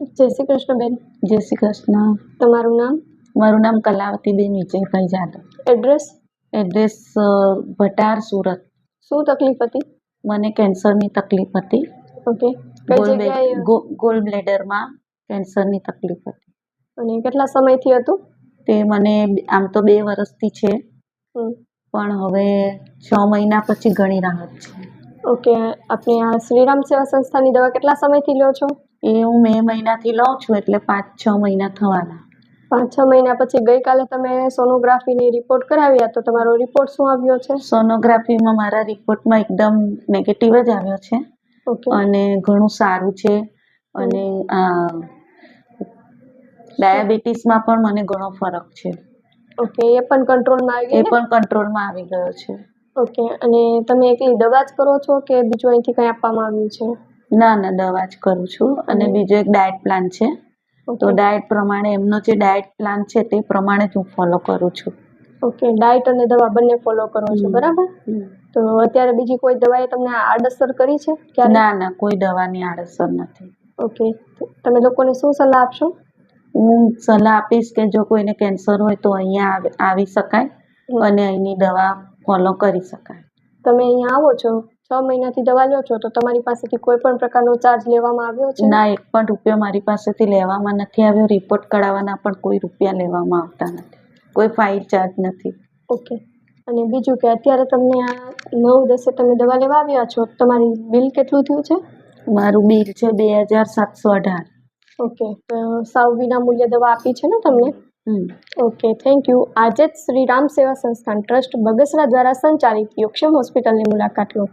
જય શ્રી કૃષ્ણ બેન. જય શ્રી કૃષ્ણ. તમારું નામ? મારું નામ Kalavatiben Vijaybhai Jadav. Address address Bhatar Surat. શું તકલીફ હતી? મને કેન્સરની તકલીફ હતી. ઓકે. ગોલ બ્લેડરમાં કેન્સરની તકલીફ હતી. અને કેટલા સમયથી હતું? તે મને આમ તો બે વર્ષથી છે. પણ હવે છ મહિના પછી ઘણી રાહત છે. ઓકે. આપણે આ શ્રીરામ સેવા સંસ્થાની દવા કેટલા સમયથી લો છો? એ હું મે મહિનાથી લઉં છું એટલે પાંચ છ મહિના થવાના. પાંચ છ મહિના પછી ગઈકાલે તમે સોનોગ્રાફીની રિપોર્ટ કરાવ્યા તો તમારો રિપોર્ટ શું આવ્યો છે? સોનોગ્રાફીમાં મારા રિપોર્ટમાં એકદમ નેગેટિવ જ આવ્યો છે. ઓકે. અને ઘણું સારું છે. અને આ ડાયાબિટીસમાં પણ મને ઘણો ફરક છે. ઓકે એ પણ કંટ્રોલમાં આવી એ પણ કંટ્રોલમાં આવી ગયો છે. ઓકે અને તમે એકલી દવા જ કરો છો કે બીજું અહીંથી કંઈ આપવામાં આવ્યું છે? ના ના દવા જ કરું છું. અને. બીજો એક ડાયટ પ્લાન છે. તો ડાયટ પ્રમાણે એમનો જે ડાયટ પ્લાન છે તે પ્રમાણે જ હું ફોલો કરું છું. ઓકે ડાયટ અને દવા બંને ફોલો કરો છો બરાબર? તો અત્યારે બીજી કોઈ દવાએ તમને આડઅસર કરી છે ક્યારે? ના ના કોઈ દવાની આડઅસર નથી. ઓકે તમે લોકોને શું સલાહ આપશો? હું સલાહ આપીશ કે જો કોઈને કેન્સર હોય તો અહીંયા આવી- આવી શકાય અને અહીંની દવા ફોલો કરી શકાય. તમે અહીંયા આવો છો? છ મહિનાથી દવા લો છો તો તમારી પાસેથી કોઈ પણ પ્રકારનો ચાર્જ લેવામાં આવ્યો છે? ના એક પણ રૂપિયો મારી પાસેથી લેવામાં નથી આવ્યો. રિપોર્ટ કઢાવવાના પણ કોઈ રૂપિયા લેવામાં આવતા નથી. કોઈ ફાઇલ ચાર્જ નથી. ઓકે અને બીજું કે અત્યારે તમને આ નવ દસે તમે દવા લેવા આવ્યા છો તમારી બિલ કેટલું થયું છે? મારું બિલ છે બે હજાર સાતસો અઢાર. ઓકે તો સાવ વિના મૂલ્ય દવા આપી છે ને તમને? ઓકે થેન્ક યુ આજે જ શ્રી રામ સેવા સંસ્થાન ટ્રસ્ટ બગસરા દ્વારા સંચાલિત યોક્ષમ હોસ્પિટલની મુલાકાત લો.